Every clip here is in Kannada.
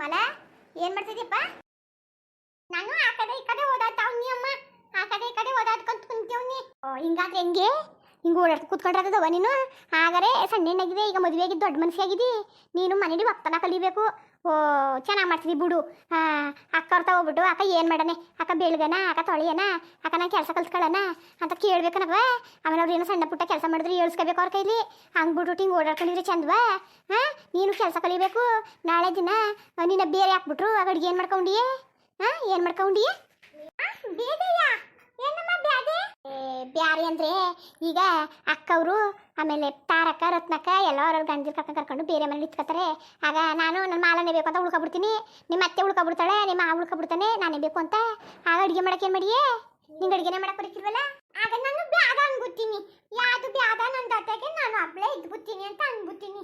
ಮಲ, ಏನ್ ಮಾಡ್ತಿದ್ದೀಪ್ಪ ನಾನು ಆ ಕಡೆ ಈ ಕಡೆ ಓಡಾಡ್ತಾವ್ನಿ ಅಮ್ಮ. ಆ ಕಡೆ ಈ ಕಡೆ ಓದಾಡ್ಕೊಂತ ಕುಂತೀವ್ನಿ. ಓ, ಹಿಂಗಾದ್ರೆ ಹೆಂಗೆ? ಹಿಂಗೆ ಓಡಾಡ್ತ ಕೂತ್ಕೊಂಡ್ರದವ ನೀನು? ಹಾಗಾರೆ ಸಣ್ಣನಾಗಿದೆ ಈಗ ಮದುವೆ ಆಗಿದ್ದು ದೊಡ್ಡ ಮನಸ್ಸಿಯಾಗಿದ್ದಿ ನೀನು ಮನೇಲಿ ಒಪ್ಪನ ಕಲಿಬೇಕು. ಓ, ಚೆನ್ನಾಗಿ ಮಾಡ್ತಿದ್ದಿ ಬಿಡು. ಅಕ್ಕ ಅವ್ರ ಹೋಗ್ಬಿಟ್ಟು ಅಕ್ಕ ಏನು ಮಾಡನೆ? ಅಕ್ಕ ಬೆಳಗನ? ಅಕ್ಕ ತೊಳೆಯನ? ಅಕ್ಕ ನಾನು ಕೆಲಸ ಕಲ್ತ್ಕೊಳ್ಳೋಣ ಅಂತ ಕೇಳ್ಬೇಕನವ ಆಮೇಲೆ ಅವ್ರು ಏನೋ ಸಣ್ಣ ಪುಟ್ಟ ಕೆಲಸ ಮಾಡಿದ್ರೆ ಏಳ್ಸ್ಕೋಬೇಕು ಅವ್ರ ಕೈಲಿ. ಹಂಗೆ ಬಿಟ್ಬಿಟ್ಟು ಹಿಂಗೆ ಓಡಾಡ್ಕೊಂಡಿದ್ರೆ ಚಂದವಾ. ಹಾಂ, ನೀನು ಕೆಲಸ ಕಲಿಬೇಕು. ನಾಳೆ ದಿನ, ನಿನ್ನ ಬೇರೆ ಹಾಕ್ಬಿಟ್ರು. ಆ ಅಡುಗೆ ಏನು ಮಾಡ್ಕೊಂಡಿಯೇ? ಹಾಂ, ಏನು ಮಾಡ್ಕೊಂಡಿಯೇ? ಬ್ಯಾದೆ ಬ್ಯಾರಿ ಅಂದ್ರೆ ಈಗ ಅಕ್ಕವರು, ಆಮೇಲೆ ತಾರಕ್ಕ ರತ್ನಕ್ಕ ಎಲ್ಲ ಗಂಜಿ ಕರ್ಕೊಂಡು ಕರ್ಕೊಂಡು ಬೇರೆ ಮನೇಲಿ ಇಟ್ಕೋತಾರೆ ಆಗ ನಾನು ನನ್ನ ಮಾಲನೇ ಬೇಕು ಅಂತ ಉಳ್ಕೊಬಿಡ್ತೀನಿ. ನಿಮ್ಮ ಅತ್ತೆ ಉಳ್ಕೊಬಿಡ್ತಾಳೆ, ನಿಮ್ಮ ಮಾವ ಉಳ್ಕೊಬಿಡ್ತಾನೆ, ನಾನೇ ಬೇಕು ಅಂತ. ಆಗ ಅಡುಗೆ ಮಾಡಕ್ಕೆ ಏನು ಮಾಡಿಯೇ? ನಿಂಗೆ ಅಡುಗೆನೇ ಮಾಡಕ್ಕೆ ಬರೀತಿಲ್ವಲ್ಲ ಆಗ ನಾನು ಬ್ಯಾದ ಅನ್ಬಿಡ್ತೀನಿ. ಯಾವುದು ಬ್ಯಾದ ನನ್ನ ಜೊತೆಗೆ ನಾನು ಹಬ್ಬಳೇ ಇದ್ಬಿಡ್ತೀನಿ ಅಂತ ಅನ್ಬಿಡ್ತೀನಿ.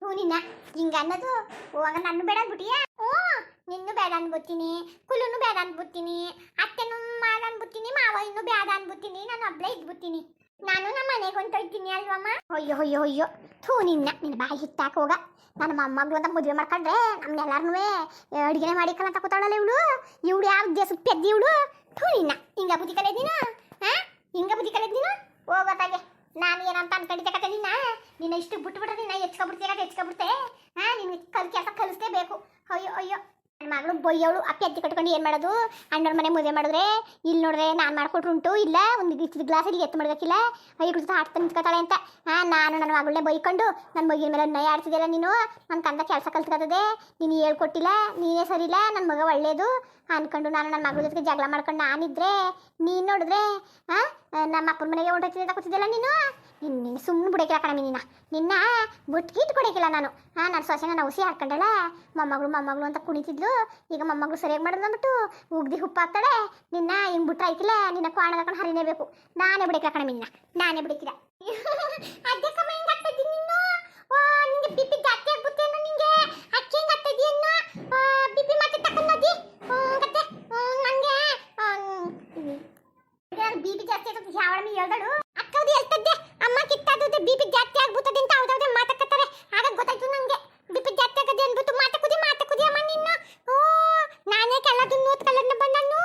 ಹ್ಞೂ ನಿನ್ನ, ಹಿಂಗ ಅನ್ನೋದು ಹೋಗ ನನ್ನ ಬೇಡ ಅಂದ್ಬಿಟ್ಟಿಯಾ ಹ್ಞೂ ನಿನ್ನೂ ಬೇಡ ಅನ್ಬಿಡ್ತೀನಿ ಕುಲ್ಲುನು ಬೇಡ ಅನ್ಬಿಡ್ತೀನಿ, ಅತ್ತೆನೂ ಮಾಡ ಅನ್ಬಿಡ್ತೀನಿ ಮಾವ ಇನ್ನೂ ಬೇಡ ಅನ್ಬಿಡ್ತೀನಿ, ನಾನು ಒಬ್ಳೇ ಇದ್ಬಿಡ್ತೀನಿ. ನಾನು ನಮ್ಮ ಮನೆಗೆ ಹೊಂಟೋಯ್ತೀನಿ ಅಲ್ವಮ್ಮ? ಅಯ್ಯೋ ಅಯ್ಯೋ ಅಯ್ಯೋ. ಥೂ, ನಿನ್ನ ನಿನ್ನ ಬಾಯಿ ಹಿಟ್ಟಾಕ ಹೋಗ. ನನ್ನ ಮೊಮ್ಮಗಳು ಅಂತ ಮದುವೆ ಮಾಡ್ಕೊಂಡ್ರೆ ನಮ್ಮನ್ನೆಲ್ಲರನ್ನೂ ಅಡುಗೆನೆ ಮಾಡಿಕಲ್ಲ ಅಂತ ಕೂತಾಳಲ್ಲ ಇವಳು? ಇವಳು ಯಾವ ದೇಶ ಪೆದ್ದಿ ಇವಳು? ಥೂ, ನಿನ್ನ, ಹಿಂಗ ಬುದ್ಧಿ ಕಲಿಯೋದ್ ಹಾಂ ಹಿಂಗ ಬುದ್ಧಿ ಕಲಿಯೋದ್ ನೀನು ಹೋಗೋತಾಗೆ ನಾನು ಏನಂತ ಅನ್ಕೊಂಡಿದ್ದೆ ಕತೆ ನಿನ್ನ? ನಿನ್ನ ಇಷ್ಟು ಬಿಟ್ಬಿಟ್ರೆ ನಿನ್ನ ಹೆಚ್ಕೊಬಿಡ್ತೀಯ ಹೆಚ್ಕೊಬಿಡ್ತೆ? ಹಾ ನಿನ್ನ ಕಲ್ ಕೆಲಸ ಕಲಿಸ್ತೇ ಬೇಕು ಅಯ್ಯೋ ಅಯ್ಯೋ. ನನ್ನ ಮಗಳು ಬೊಯ್ಯವಳು ಅಪ್ಪಿ ಅಜ್ಜಿ ಕಟ್ಕೊಂಡು ಏನು ಮಾಡೋದು? ಅಣ್ಣವ್ರ ಮನೆ ಮದುವೆ ಮಾಡಿದ್ರೆ ಇಲ್ಲಿ ನೋಡಿದ್ರೆ ನಾನು ಮಾಡ್ಕೊಟ್ರು ಉಂಟು, ಇಲ್ಲ ಒಂದು ಇಷ್ಟು ಗ್ಲಾಸಲ್ಲಿ ಎತ್ತು ಮಾಡ್ಬೇಕಿಲ್ಲ? ಐದು ಆಡ್ತಾ ನಿಂತ್ಕೊತಾಳೆ ಅಂತ. ಹಾಂ ನಾನು ನನ್ನ ಮಗಳನ್ನೇ ಬೈಕೊಂಡು ನನ್ನ ಮಗಿನ ಮೇಲೆ ನಯ ಆಡ್ತಿದ್ದಿಲ್ಲ ನೀನು? ನನ್ನ ಕಂದ ಕೆಲಸ ಕಲ್ತ್ಕೊತದೆ, ನೀನು ಹೇಳ್ಕೊಟ್ಟಿಲ್ಲ, ನೀನೇ ಸರಿಯಿಲ್ಲ ನನ್ನ ಮಗ ಒಳ್ಳೇದು. ಅನ್ಕೊಂಡು ನಾನು ನನ್ನ ಮಗಳ ಜೊತೆಗೆ ಜಗಳ ಮಾಡ್ಕೊಂಡು ನಾನಿದ್ರೆ, ನೀನು ನೋಡಿದ್ರೆ ಹಾಂ ನಮ್ಮ ಅಪ್ಪನ ಮನೆಗೆ ಹೊಂಟೋಗ್ತಿದ್ದೆ ಕೂತಿದ್ದಿಲ್ಲ ನೀನು? ನಿನ್ನ ನಿನ್ನ ಸುಮ್ಮನೆ ಬಿಡೋಕಿಲ್ಲ ಕಣ ನಿನ್ನ ನಿನ್ನ ಬಿಟ್ಕಿಟ್ಟು ಕೊಡೋಕಿಲ್ಲ ನಾನು. ಹಾಂ ನನ್ನ ಸೊಸೆನ ನಾನು ಹುಸಿ ಹಾಡ್ಕೊಂಡಲ್ಲ ಮೊಮ್ಮಗಳು ಮೊಮ್ಮಗಳು ಅಂತ ಕುಣಿತಿದ್ಲು. ಈಗ ಮೊಮ್ಮಗಳು ಸರಿಯಾಗಿ ಮಾಡೋದು ಅಂದ್ಬಿಟ್ಟು ಉಗ್ದಿ ಹುಪ್ಪಾಗ್ತಾಳೆ ನಿನ್ನ ಹಿಂಗ್ ಬಿಟ್ರೆ ಆಯ್ತಿಲ್ಲ. ನಿನ್ನ ಕ್ವಾಣ ಹಾಕೊಂಡು ಹರಿನೇ ಬೇಕು ನಾನೇ. ಬಿಡಕಿಲ್ಲ. ಕಣ ನಿನ್ನ ನಾನೇ? ಬಿಡಕಿಲ್ಲ ಬಿ ಪಿ ಜಾಸ್ತಿ ಆಗ್ತದೆ ಯಾವಳಮಿ ಹೇಳ್ದಳು? ಅಕ್ಕವ್ದು ಹೇಳ್ತದ್ದೆ. ಅಮ್ಮ ಕಿತ್ತಾದ್ರೆ ಬಿಪಿ ಜಾಸ್ತಿ ಆಗ್ಬಿಟ್ಟದೆ ಅಂತ ಅವ್ದವ್ದೆ ಮಾತಾಡ್ತಾರೆ ಆಗ ಗೊತ್ತಾಯ್ತು ನಂಗೆ. ಬಿಪಿ ಜಾಸ್ತಿ ಆಗದೆ ಕುದಿ ಮಾತಾಕುದಿ ಮಾತಾಕುದಿ ಅಮ್ಮ ನಿನ್ನ. ಓ ನಾನೇ ಕಲ್ಲದು ನೋತ್ ಕಲರ್ನ ಬಂದನು?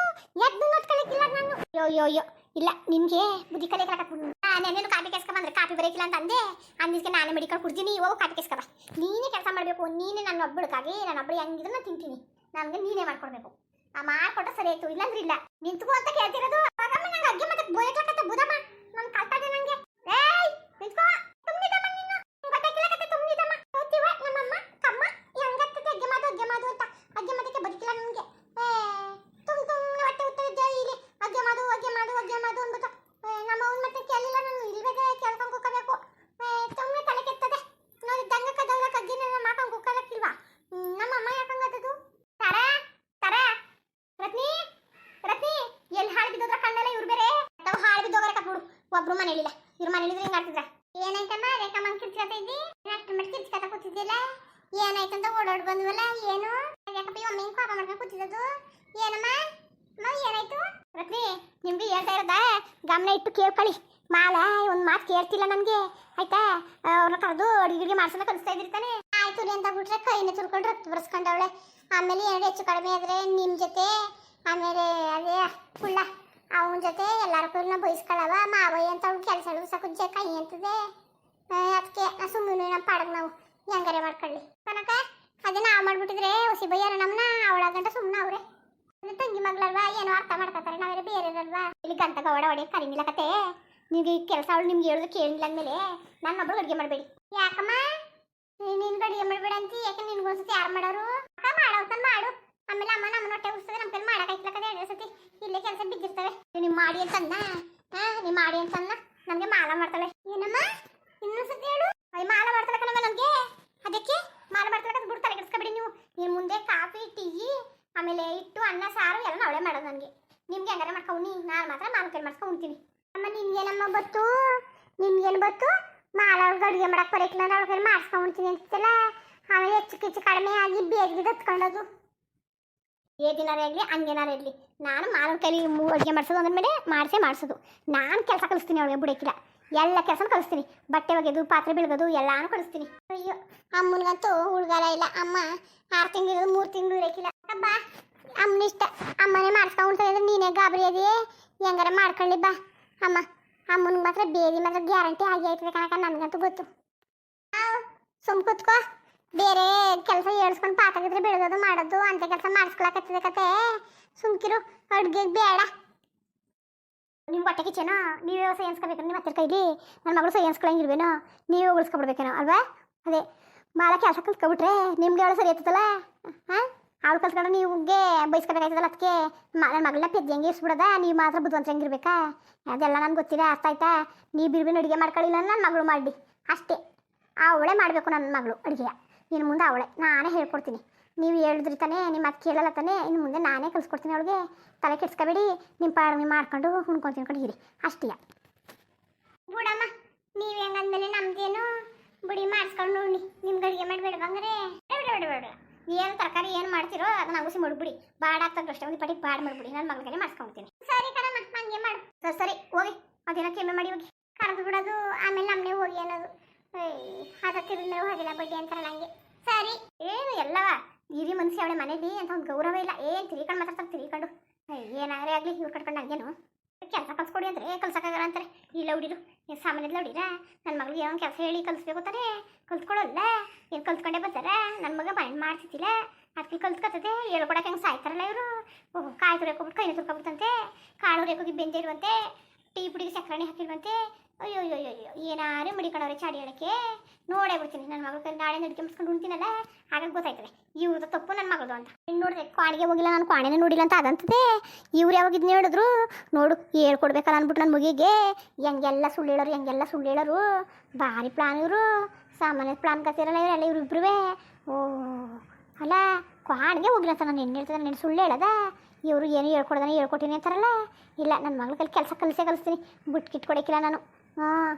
ಎದ್ದು ನೋತ್ ಕಲಕ್ಕಿಲ್ಲ ನಾನು? ಅಯ್ಯೋ ಅಯ್ಯೋ ಯೋ ಇಲ್ಲ, ನಿನ್ಗೆ ಬುದ್ಧಿ ಕಲೆ ಹಾಕ್ಬಿಡು ನಾನೇನು ಕಾಪಿ ಕೆಸ್ಕೊಂಬಂದ್ರೆ ಕಾಪಿ ಬರೀಕಿಲ್ಲ ಅಂತ ಅಂದೆ ಅಂದಿದ್ಕೆ ನಾನೇ ಮೆಡಿಕಲ್ ಕುಡ್ತೀನಿ ಹೋಗು ಕಾಪಿ ಕೆಸ್ಕೊಬ ನೀನೇ ಕೆಲಸ ಮಾಡಬೇಕು, ನೀನೇ ನನ್ನ ಒಬ್ಬಳಕ್ಕಾಗಿ ನಾನು ಹೆಂಗಿದ್ರು ನಾನು ತಿಂತೀನಿ. ನನಗೆ ನೀನೇ ಮಾಡ್ಕೊಡ್ಬೇಕು. ಆ, ಮಾಡ್ಕೊಟ್ರೆ ಸರಿ ಆಯ್ತು, ಇಲ್ಲಾಂದ್ರೆ ಇಲ್ಲ. ನಿಂತ್ಕೋ ಅಂತ ಕೇಳ್ತಿರೋದು. ಹೋಗಮ್ಮ ನಂಗೆ ಅಗ್ಗೆ ಮತ್ತೆ ಬೋಯಟ್ಲಕತ್ತ ಬುದಮ್ಮ ನನ್ ಕಲ್ತಾದೆ ನಂಗೆ ಏಯ್ ನಿಂತ್ಕೋ ತುಂಬಿದಮ್ಮ ನೀನು ನಿಂಗ್ ಗೊತ್ತಾಗಿಲ್ಲ ಕತೆ ತುಂಬಿದಮ್ಮ ಹೋಗ್ತೀವ ನಮ್ಮಮ್ಮ ಕಮ್ಮ ಹೆಂಗತ್ತದ ಅಗ್ಗೆ ಮಾದು ಅಗ್ಗೆ ಮಾದು ಅಂತ ಅಗ್ಗೆ ಮಾದಕ್ಕೆ ಬದುಕಿಲ್ಲ ನನಗೆ ಏ ತುಮ್ ತುಮ್ನೆ ಹೊಟ್ಟೆ ಉತ್ತರಿದ್ದೆ ಇಲ್ಲಿ ಅಗ್ಗೆ ಮಾದು ಅಗ್ಗೆ ಮಾದು ಅಗ್ಗೆ ಮಾದು ಅಂದ್ಬಿಟ್ಟು ಏ, ನಮ್ಮ ಅವ್ನ ಮತ್ತೆ ಕೇಳಿಲ್ಲ ನಾನು ಇಲ್ಬೇಕೆ ಕೇಳ್ಕೊಂಡು ಕೂಕೋಬೇಕು ಸುಮ್ಮನೆ ತಲೆ ಕೆತ್ತದೆ ನೋಡಿ ದಂಗ ಕದವ್ರ ಕಗ್ಗಿನ ನಮ್ಮ ಹಾಕೊಂಡು ಕೂಕಲಕ್ಕಿಲ್ವಾ ನಮ್ಮ ಅಮ್ಮ ಯಾಕಂಗದದು ತರ ತರ ರತ್ನಿ ರತ್ನಿ ಎಲ್ಲಿ ಹಾಳು ಬಿದ್ದೋದ್ರ ಕಣ್ಣಲ್ಲ ಇವ್ರು ಬೇರೆ ತಾವು ಹಾಳು ಬಿದ್ದೋಗರ ಒಬ್ರು ಮನೇಲಿಲ್ಲ ಇವ್ರ ಹೇಳಿದ್ರೆ ಹಿಂಗ್ ಆಡ್ತಿದ್ರ? ಏನಾಯ್ತಮ್ಮ? ರೇಖಮ್ಮ ಮನ್ ಕಿರ್ಚ್ಕತ ಇದ್ದಿ? ಅಷ್ಟು ಮಟ್ಟ ಕಿರ್ಚ್ಕತ ಕೂತಿದ್ದಿಲ್ಲ? ಏನಾಯ್ತಂತ ಓಡಾಡ್ ಬಂದ್ವಲ್ಲ? ಏನು? ಯಾಕಪ್ಪ ಈ ಒಮ್ಮೆ ಪಾಪ ಮಾಡ್ಕೊಂಡು ಕೂತಿದ್ದದು ಏನಮ್ಮ? ಅಮ್ಮ, ಏನಾಯ್ತು? ರತ್ನಿ, ನಿಮ್ಗೆ ಹೇಳ್ತಾ ಇರೋದ? ಗಮನ ಇಟ್ಟು ಕೇಳ್ಕೊಳ್ಳಿ. ಮಾಲ ಒಂದು ಮಾತು ಕೇಳ್ತಿಲ್ಲ ನನಗೆ. ಆಯ್ತಾ? ಅವ್ರನ್ನ ಕರೆದು ಅಡಿಗೆ ಮಾಡ್ಸೋಣ ಕಲಿಸ್ತಾ ಇದ್ದಿರ್ತಾನೆ ಆಯ್ತು ಅಂತ ಬಿಟ್ರೆ ಕೈನ ತುರ್ಕೊಂಡು ರಕ್ತ ಬರ್ಸ್ಕೊಂಡವಳೆ. ಆಮೇಲೆ ಎರಡು ಹೆಚ್ಚು ಕಡಿಮೆ ಆದ್ರೆ ನಿಮ್ಮ ಜೊತೆ. ಆಮೇಲೆ ಅದೇ ಕುಳ್ಳ ಅವನ ಜೊತೆ ಎಲ್ಲರ ಕೈಲನ್ನ ಬಯಸ್ಕೊಳ್ಳವ ಮಾವಯ್ಯ ಅಂತ ಅವ್ನು ಕೆಲಸ ಕುಜ್ಜೆ ಕೈ ಅಂತದೆ. ಅದಕ್ಕೆ ಸುಮ್ಮನೆ ನಮ್ಮ ಪಾಡಗ್ ನಾವು. ಹೆಂಗಾರೆ ಮಾಡ್ಕೊಳ್ಳಿ. ಕನಕ, ಅದೇ ನಾವು ಮಾಡ್ಬಿಟ್ಟಿದ್ರೆ ಹುಸಿ ಬೈಯಾರ ನಮ್ಮನ್ನ ಅವಳ ಗಂಟ ಸುಮ್ಮನೆ ಅವ್ರೆ. ತಂಗಿ ಮಗಳಲ್ವಾ, ಏನೋ ಅರ್ಥ ಮಾಡ್ಕೊತಾರೆ ನಾವೇರೆ ಬೇರೆ ಇರಲ್ವಾ ಇಲ್ಲಿ ಗಂಟ ಗೌಡ ಹೊಡೆ ಕರಿಮಿಲ್ಲ ಕತೆ ನಿಮ್ಗೆ ಈ ಕೆಲಸ ಅವಳು ನಿಮ್ಗೆ ಹೇಳಿದ್ರೆ ಕೇಳಿಲ್ಲ ಅಂದಮೇಲೆ ನನ್ನ ಒಬ್ಬಳು ಅಡುಗೆ ಮಾಡಬೇಡಿ. ಯಾಕಮ್ಮ? ನೀನು ಅಡುಗೆ ಮಾಡಬೇಡ ಅಂತ, ಯಾಕೆ ನಿನ್ಗೊಂದ್ಸತಿ ಯಾರು ಮಾಡೋರು? ಅಕ್ಕ ಮಾಡೋತನ ಮಾಡು. ಆಮೇಲೆ ಅಮ್ಮ ನಮ್ಮ ಹೊಟ್ಟೆ ಉಡ್ಸ್ತದೆ ನಮ್ಮ ಕೈಲಿ ಮಾಡಕ್ಕಾಯ್ತಿಲ್ಲ ಎರಡು ಸತಿ ಇಲ್ಲೇ ಕೆಲಸ ಬಿದ್ದಿರ್ತವೆ. ನೀವು ಮಾಡಿ ಅಂತನ್ನ? ಹಾ ನೀವು ಮಾಡಿ ಅಂತನ್ನ? ನಮಗೆ ಮಾಲ ಮಾಡ್ತಾಳೆ. ಏನಮ್ಮ? ಇನ್ನೊಂದು ಸತಿ ಹೇಳು. ಅಯ್ಯ, ಮಾಲ ಮಾಡ್ತಾಳೆ ಕಣಮ್ಮ ನಮಗೆ. ಅದಕ್ಕೆ ಮಾಲ ಮಾಡ್ತಾಳೆ ಗುಡ್ ಬಿಡು ತಲೆ ಕೆಡಿಸ್ಕೊಬೇಡಿ ನೀವು. ನೀನು ಮುಂದೆ ಕಾಫಿ, ಟೀ, ಆಮೇಲೆ ಇಟ್ಟು ಅನ್ನ, ಸಾರು ಎಲ್ಲ ಅವಳೇ ಮಾಡೋದು ನನಗೆ. ನಿಮ್ಗೆ ಹೆಂಗಾರ ಮಾಡ್ಕೊಂಡು ನಾನು ಮಾತ್ರ ಮಾವಿನ ಕೈ ಮಾಡ್ಸ್ಕೊಂಡು ಉಣ್ತೀನಿ. ಅಮ್ಮ ನಿನ್ಗೇನಮ್ಮ ಬತ್ತು ನಿಮ್ಗೇನು ಬತ್ತು ಮಾಲವ್ರಿಗೆ ಅಡುಗೆ ಮಾಡಕ್ಕೆ ಬರೋಕಿಲ್ಲ ಅಂದ್ರೆ ಅವ್ಳ ಕೈ ಮಾಡಿಸ್ಕೊಂಡು ಉಣ್ತೀನಿ ಅಂತಿಲ್ಲ ಆಮೇಲೆ ಹೆಚ್ಚು ಕಿಚ್ಚು ಕಡಿಮೆ ಆಗಿ ಬೇಗ ಹತ್ಕೊಂಡೋದು ಏ ಇರಲಿ, ಹಂಗೇನಾರ ಇರಲಿ. ನಾನು ಮಾನವ ಕೈಲಿ ಅಡುಗೆ ಮಾಡಿಸೋದು ಅಂದ್ಮೇಲೆ ಮಾಡಿಸೇ ಮಾಡಿಸೋದು. ನಾನು ಕೆಲಸ ಕಲಿಸ್ತೀನಿ ಅವಳಿಗೆ ಬಿಡೋಕ್ಕಿಲ್ಲ ಎಲ್ಲ ಕೆಲಸ ಕಲಿಸ್ತೀನಿ. ಬಟ್ಟೆ ಒಗೆದು, ಪಾತ್ರೆ ಬೆಳಗೋದು, ಎಲ್ಲಾನು ಕಲಿಸ್ತೀನಿ. ಅಯ್ಯೋ, ಅಮ್ಮನಿಗಂತೂ ಹುಡುಗಾರ ಇಲ್ಲ. ಅಮ್ಮ ಆರು ತಿಂಗಳು ಮೂರು ತಿಂಗಳು ಇರಕ್ಕಿಲ್ಲ ಅಬ್ಬ, ಅಮ್ಮನ ಇಷ್ಟ. ಅಮ್ಮನೇ ಮಾಡಿಸ್ಕೊಂಡು ಅಂದ್ರೆ ನೀನೇ ಗಾಬರಿ ಅದೇ ಹೆಂಗಾರ ಮಾಡ್ಕೊಳ್ಳಿ ಬಾ. ಅಮ್ಮ, ಅಮ್ಮನಿಗೆ ಮಾತ್ರ ಬೇರೆ ಮಾತ್ರ ಗ್ಯಾರಂಟಿ ಆಗಿ ಆಯ್ತದೆ ಕಣಕ ನನಗಂತೂ ಗೊತ್ತು. ಸುಮ್ ಕೂತ್ಕೋ. ಬೇರೆ ಕೆಲಸ ಏಳ್ಸ್ಕೊಂಡು ಪಾತಾಗಿದ್ರೆ ಬೆಳಗೋದು ಮಾಡೋದು, ಅಂತ ಕೆಲಸ ಮಾಡಿಸ್ಕೊಳಕತ್ತದೆ ಕತೆ. ಸುಮ್ಕಿರು, ಅಡುಗೆ ಬೇಡ. ನಿಮ್ಮ ಹೊಟ್ಟೆ ಕಿಚೇನೋ ನೀವೇ ಸೈನ್ಸ್ಕೋಬೇಕು ನಿಮ್ಮ ಹತ್ತಿರ ಕೈಲಿ? ನನ್ನ ಮಗಳು ಸೈನ್ಸ್ಕೊಳಂಗಿರ್ವೇನೋ ನೀವೇ ಉಳಿಸ್ಕೊಬಿಡ್ಬೇಕೇನೋ, ಅಲ್ವಾ? ಅದೇ ಭಾಳ ಕೆಲಸ ಕಲ್ತ್ಕೊಬಿಟ್ರೆ ನಿಮ್ಗೆ ಅವಳು ಸರಿ ಆಯ್ತದಲ್ಲ ಹಾಂ? ಅವಳು ಕಲ್ತ್ಕೊಂಡು ನೀವುಗೆ ಬೈಸ್ಕೋಬೇಕಾಯ್ತದಲ್ಲ ಅದಕ್ಕೆ? ನನ್ನ ಮಗಳನ್ನ ಪೆದ್ದಂಗೆ ಇಸ್ಬಿಡೋದ? ನೀವು ಮಾತ್ರ ಬುದ್ಧಿವಂತರಂಗಿರ್ಬೇಕಾ ಅದೆಲ್ಲ ನನಗೆ ಗೊತ್ತಿದೆ, ಅರ್ಥ ಆಯ್ತಾ? ನೀವು ಬಿರ್ಬಿನ ಅಡುಗೆ ಮಾಡ್ಕೊಳ್ಳಿಲ್ಲ ನನ್ನ ಮಗಳು ಮಾಡಿ ಅಷ್ಟೇ. ಅವಳೇ ಮಾಡಬೇಕು ನನ್ನ ಮಗಳು ಅಡುಗೆಯ. ಇನ್ನು ಮುಂದೆ ಅವಳೆ. ನಾನೇ ಹೇಳ್ಕೊಡ್ತೀನಿ. ನೀವು ಹೇಳಿದ್ರಿ ತಾನೇ ನಿಮ್ಮ ಅತ್ತೆ ಕೇಳಲ್ಲ ತಾನೇ ಇನ್ನು ಮುಂದೆ ನಾನೇ ಕಲಿಸ್ಕೊಡ್ತೀನಿ ಅವಳಿಗೆ. ತಲೆ ಕೆಡ್ಸ್ಕೊಬೇಡಿ ನಿಮ್ಮ ಪಾಡಿ ನೀವು ಮಾಡ್ಕೊಂಡು ಹುಣ್ಕೊಂಡು ತಿನ್ಕೊಂಡು ಇರಿ ಅಷ್ಟೇ. ಬುಡಮ್ಮ ನೀವು ಹೆಂಗಂದ್ಮೇಲೆ ನಮ್ದೇನು? ಬುಡಿ ಮಾಡಿಸ್ಕೊಂಡು ನೋಡಿ ನಿಮ್ಗೆ ಅಡುಗೆ ಮಾಡಬೇಡ ಬಂದ್ರೆ ಬೇಡ ಏನು ತರಕಾರಿ ಏನು ಮಾಡ್ತಿರೋ ಅದನ್ನ ಅಗಸಿ ಮಾಡ್ಬಿಡಿ ಬಾಡ ಆಗ್ತದೆ ಅಷ್ಟೇ ಒಂದು ಪಡಿ ಬಾಡ್ ಮಾಡ್ಬಿಡಿ. ನನ್ನ ಮಗಳಿಗೆ ಮಾಡಿಸ್ಕೊಂಡ್ತೀನಿ ಸರಿ ಕಣಮ್ಮ ಹಂಗೆ ಮಾಡು. ಸರಿ, ಸರಿ ಹೋಗಿ. ಅದೇನೋ ಕೆಮ್ಮೆ ಮಾಡಿ ಹೋಗಿ. ಕರೆದು ಬಿಡೋದು ಆಮೇಲೆ ನಮ್ಮನೆ ಹೋಗಿ ಅನ್ನೋದು. ಅದಕ್ಕೆ ಮೇಲೆ ಹೋಗಿಲ್ಲ ಬಡ್ಡಿ ಅಂತಾರಲ್ಲ ಹಂಗೆ ಸರಿ. ಏನು ಎಲ್ಲವ? ಹಿರಿ ಮನಸ್ಸು ಅವಳೆ ಮನೇಲಿ ಅಂತ ಒಂದು ಗೌರವ ಇಲ್ಲ. ಏನು ತಿರ್ಕೊಂಡು ಮಾತಾಡ್ತಾರೆ ತಿರ್ಕೊಂಡು ಏನಾದ್ರೆ ಆಗಲಿ ಇವ್ರು ಕಟ್ಕೊಂಡು ಹಂಗೇನು? ಕೆಲಸ ಕಲ್ಸ್ಕೊಡಿ ಅಂದ್ರೆ ಕಲ್ಸಕ್ಕಾಗಲ್ಲ ಅಂತಾರೆ. ಇಲ್ಲ ಹುಡಿರು ಏನು ಸಾಮಾನ್ಯದ ಹುಡಿರ ನನ್ನ ಮಗಳಿಗೆ ಏನೋ ಕೆಲಸ ಹೇಳಿ ಕಲಿಸ್ಬೇಕು ತಾನೆ ಕಲ್ತ್ಕೊಳ್ಳಲ್ಲ ಏನು ಕಲ್ತ್ಕೊಂಡೇ ಬರ್ತಾರೆ? ನನ್ನ ಮಗ ಮೈಂಡ್ ಮಾಡ್ತಿದ್ದಿಲ್ಲ. ಅದಕ್ಕೆ ಕಲ್ತ್ಕೊತದೆ ಹೇಳ್ಕೊಡಕ್ಕೆ ಹೆಂಗೆ ಸಾಯ್ತಾರಲ್ಲ ಇವರು? ಕಾಯಿ ತುರ್ಕೊಬಿಟ್ಟು ಕೈನ ತುರ್ಕೊಬಿಡ್ತಂತೆ. ಕಾಳು ರೇಕೋಗಿ ಬೆಂದಿರುವಂತೆ ಟೀ ಪುಡಿಗೆ ಸಕ್ಕರೆ ಹಾಕಿರುವಂತೆ ಅಯ್ಯೋ ಅಯ್ಯೋ ಅಯ್ಯೋ ಏನಾರು ಮಡಿಕೊಂಡವ್ರೆ ಚಾಡಿ ಹೇಳಕ್ಕೆ? ನೋಡೇ ಬಿಡ್ತೀನಿ ನನ್ನ ಮಗಳ ಕೈ ನಾಳೆ ನಡಿಕೆ ಮುಸ್ಕೊಂಡು ಉಣ್ತೀನಲ್ಲ? ಹಾಗಾಗಿ ಗೊತ್ತಾಯ್ತದೆ, ಇವ್ರದ್ದು ತಪ್ಪು ನನ್ನ ಮಗಳದು ಅಂತ. ಇನ್ನು ನೋಡಿದೆ ಕ್ವಾಣಿಗೆ ಹೋಗಿಲ್ಲ, ನಾನು ಕ್ವಾಣಿನೇ ನೋಡಿಲ್ಲ ಅಂತ ಅದಂತದೆ. ಇವ್ರು ಯಾವಾಗ ಇದನ್ನ ಹೇಳಿದ್ರು? ನೋಡು, ಹೇಳ್ಕೊಡ್ಬೇಕಲ್ಲ ಅಂದ್ಬಿಟ್ಟು ನನ್ನ ಮಗಿಗೆ ಹೆಂಗೆಲ್ಲ ಸುಳ್ಳು ಹೇಳೋರು, ಹೆಂಗೆಲ್ಲ ಸುಳ್ಳು ಹೇಳೋರು. ಭಾರಿ ಪ್ಲಾನ್ ಇವರು. ಸಾಮಾನ್ಯ ಪ್ಲಾನ್ ಕತ್ತಿರಲ್ಲ ಇವರೆಲ್ಲ ಇವ್ರು ಇಬ್ರುವೆ ಓ, ಅಲ್ಲ, ಕ್ವಾಣಿಗೆ ಹೋಗಿಲ್ಲ ಅಂತ ನಾನು ಹೆಣ್ಣು ಹೇಳ್ತದೆ, ನಾನು ಸುಳ್ಳು ಹೇಳದ? ಇವರು ಏನು ಹೇಳ್ಕೊಡ್ದಾನೆ ಹೇಳ್ಕೊಟ್ಟಿನಿ ಅಂತಾರಲ್ಲ? ಇಲ್ಲ ನನ್ನ ಮಗಳ ಕೈಲಿ ಕೆಲಸ ಕಲಿಸೇ ಕಲಿಸ್ತೀನಿ. ಬಿಟ್ಟು ಕಿಟ್ ಕೊಡಕ್ಕಿಲ್ಲ ನಾನು. ಹಾಂ.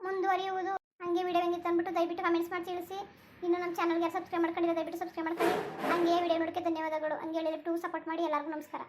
ಮುಂದುವರಿಯುವುದು. ಹಂಗೆ ವಿಡಿಯೋ ಹೆಂಗಿತ್ತು ಅಂದ್ಬಿಟ್ಟು ದಯವಿಟ್ಟು ಕಮೆಂಟ್ಸ್ ಮಾಡಿ ತಿಳಿಸಿ. ಇನ್ನು ನಮ್ಮ ಚಾನಲ್ಗೆ ಸಬ್ಸ್ಕ್ರೈಬ್ ಮಾಡ್ಕೊಂಡಿರೋ ದಯವಿಟ್ಟು ಸಬ್ಸ್ಕ್ರೈಬ್ ಮಾಡ್ಕೊಳ್ಳಿ. ಹಂಗೆ ವಿಡಿಯೋ ನೋಡೋಕ್ಕೆ ಧನ್ಯವಾದಗಳು. ಹಂಗೆ ಹೇಳಿದ್ರೆ ಟೂ ಸಪೋರ್ಟ್ ಮಾಡಿ ಎಲ್ಲರಿಗೂ ನಮಸ್ಕಾರ.